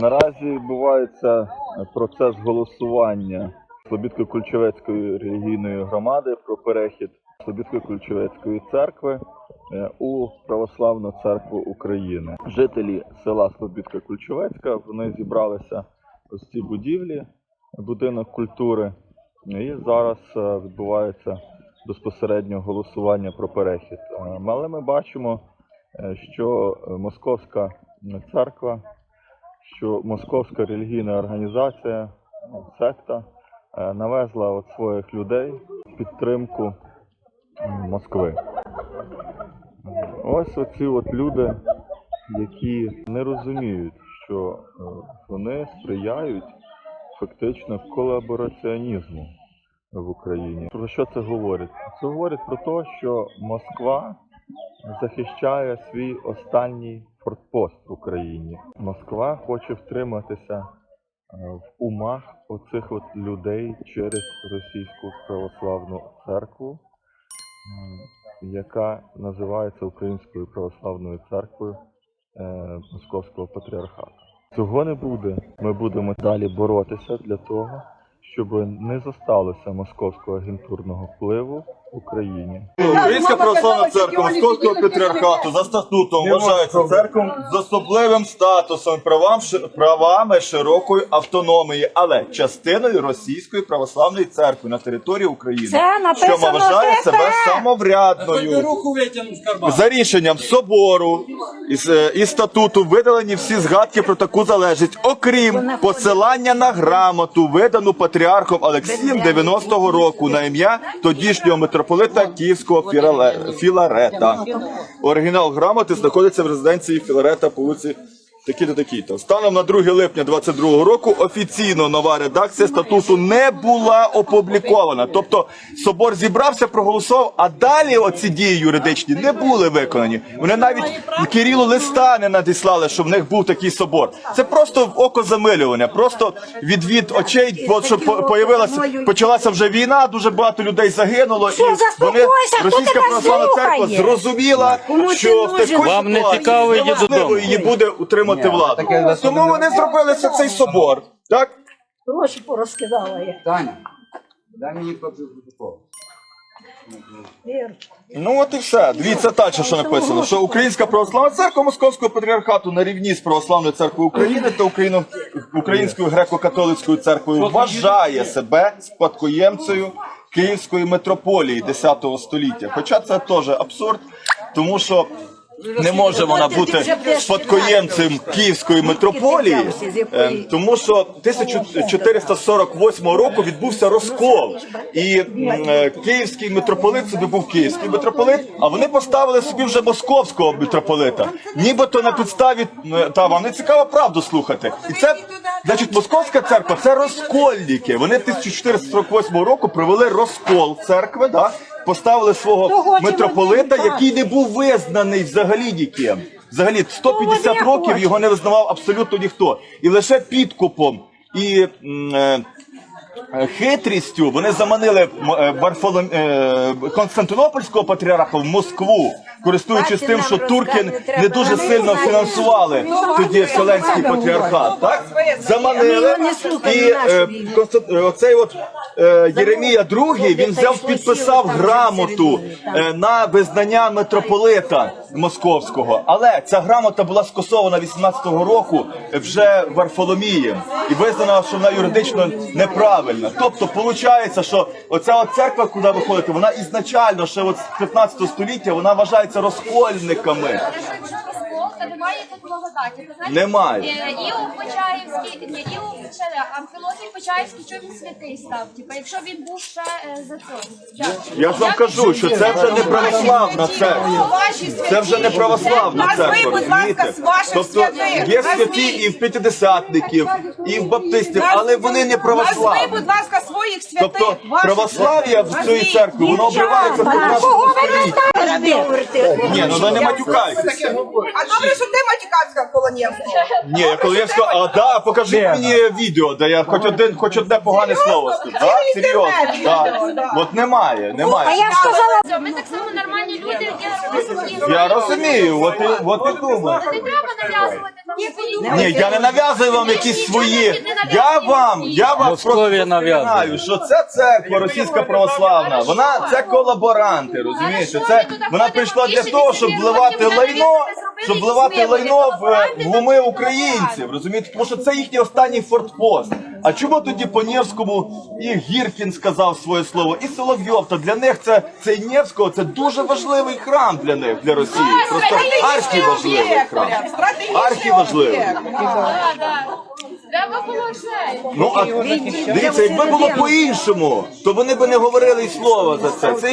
Наразі відбувається процес голосування Слобідко-Кульчевецької релігійної громади про перехід Слобідко-Кульчевецької церкви е, у Православну церкву України. Жителі села Слобідка-Кульчевецька вони зібралися в цій будівлі, будинок культури, і зараз е, відбувається безпосередньо голосування про перехід. Е, Але ми бачимо, що Московська церква що московська релігійна організація, ну, секта, е, навезла от своїх людей підтримку Москви. Ось оці от люди, які не розуміють, що е, вони сприяють фактично колабораціонізму в Україні. Про що це говорить? Це говорить про те, що Москва захищає свій останній фортпост в Україні. Москва хоче втриматися е, в умах оцих от людей через російську православну церкву, яка називається Українською православною церквою е, Московського патріархату. Цього не буде. Ми будемо далі боротися для того, щоб не зосталося московського агентурного впливу Україні. Українська православна церква. Московського патріархату? За статутом вважається церквою з особливим статусом правам, правами широкої автономії, але частиною Російської православної церкви на території України, Це написано що вважає себе самоврядною. За рішенням собору е, статуту видалені всі згадки про таку залежність, окрім посилання на грамоту, видану патріархом Олексієм 90-го року на ім'я тодішнього митрополита Київського Філарета. Оригінал грамоти знаходиться в резиденції Філарета по вулиці такі-то такі-то. Станом на 2 липня 22 року офіційно нова редакція статуту не була опублікована. Тобто собор зібрався, проголосував, а далі оці дії юридичні не були виконані. Вони навіть Кирилу листа не надіслали, що в них був такий собор. Це просто око замилювання, просто відвід очей, бо що по- появилася, почалася вже війна, дуже багато людей загинуло, Що, і вони заспокойся, хто російська тебе православна церква слухає? зрозуміла, Кому ти що в нужен? такій Вам не ситуації цікаво, йдіть неможливо додому. її буде утримати владу. таке Тому вони зробили цей собор. Так? Гроші порозкидала я. Таня, дай мені копію протоколу. Ну от і все. Дивіться далі, що написано, що Українська православна церква Московського патріархату на рівні з православною церквою України та Україно- Українською греко-католицькою церквою вважає себе спадкоємцею Київської митрополії X століття. Хоча це теж абсурд, тому що. Не може вона бути спадкоємцем Київської митрополії, е, тому що 1448 року відбувся розкол, і е, київський митрополит собі був київський митрополит, а вони поставили собі вже московського митрополита. Нібито на підставі е, та вам не цікаво правду слухати. І це значить московська церква це розкольники. Вони 1448 року провели розкол церкви, да, поставили свого митрополита, який не був визнаний взагалі ніким. Взагалі 150 вони років його не визнавав абсолютно ніхто. І лише підкупом і м, е, хитрістю вони заманили е, е, Константинопольського патріарха в Москву, користуючись тим, що турки не дуже сильно фінансували тоді Вселенський патріархат. Так? Заманили. І е, е, оцей от е, Єремія II, він взяв, підписав грамоту е, на визнання митрополита московського. Але ця грамота була скасована 18-го року вже Варфоломієм і визнана, що вона юридично неправильна. Тобто, виходить, що оця от церква, куди ви ходите, вона ізначально ще от з 15 століття вона вважається розкольниками. Та немає тут благодаті. Ви знаєте, Немає. е, Іов Почаївський, не Іов Почаївський, а Амфілосій Почаївський, що він святий став. Типа, якщо він був ще е, за цього. Я ж вам кажу, що це вже не православна церква. Це вже не православна Назви, церква. будь ласка, розумієте? з ваших Тобто святих. є святі і в п'ятидесятників, і в баптистів, але вони не Назви, православні. будь ласка, своїх святих. Тобто православ'я в цій церкві воно обривається в 15 кого ви столітті. не знаєте? Ні, ну ви не матюкайтеся. А добре, що ти матюкавська колонівська. Ні, я коли я сказав, а да, покажи мені відео, де я хоч один, хоч одне погане слово скажу. Да? Серйозно, да. От немає, немає. А я ж казала, Ми так само нормальні люди, які. Я розумію, от і, от і думаю. Не треба нав'язувати нам. Ні, я не нав'язую вам якісь свої. Я вам, я вам Московія просто знаю, що це церква російська православна. Вона це колаборанти, розумієте? Це вона прийшла для того, щоб вливати лайно, щоб вливати лайно в, в уми українців. Розумієте? Тому що це їхній останній фортпост. А чому тоді по Невському і Гіркін сказав своє слово, і Соловйов? То для них це цей Невського це дуже важливий храм для них, для Росії. Просто архі важливий храм. Архі важливий. Да, да. Треба. Ну а дивіться, якби було по-іншому, то вони би не говорили й слова за. Це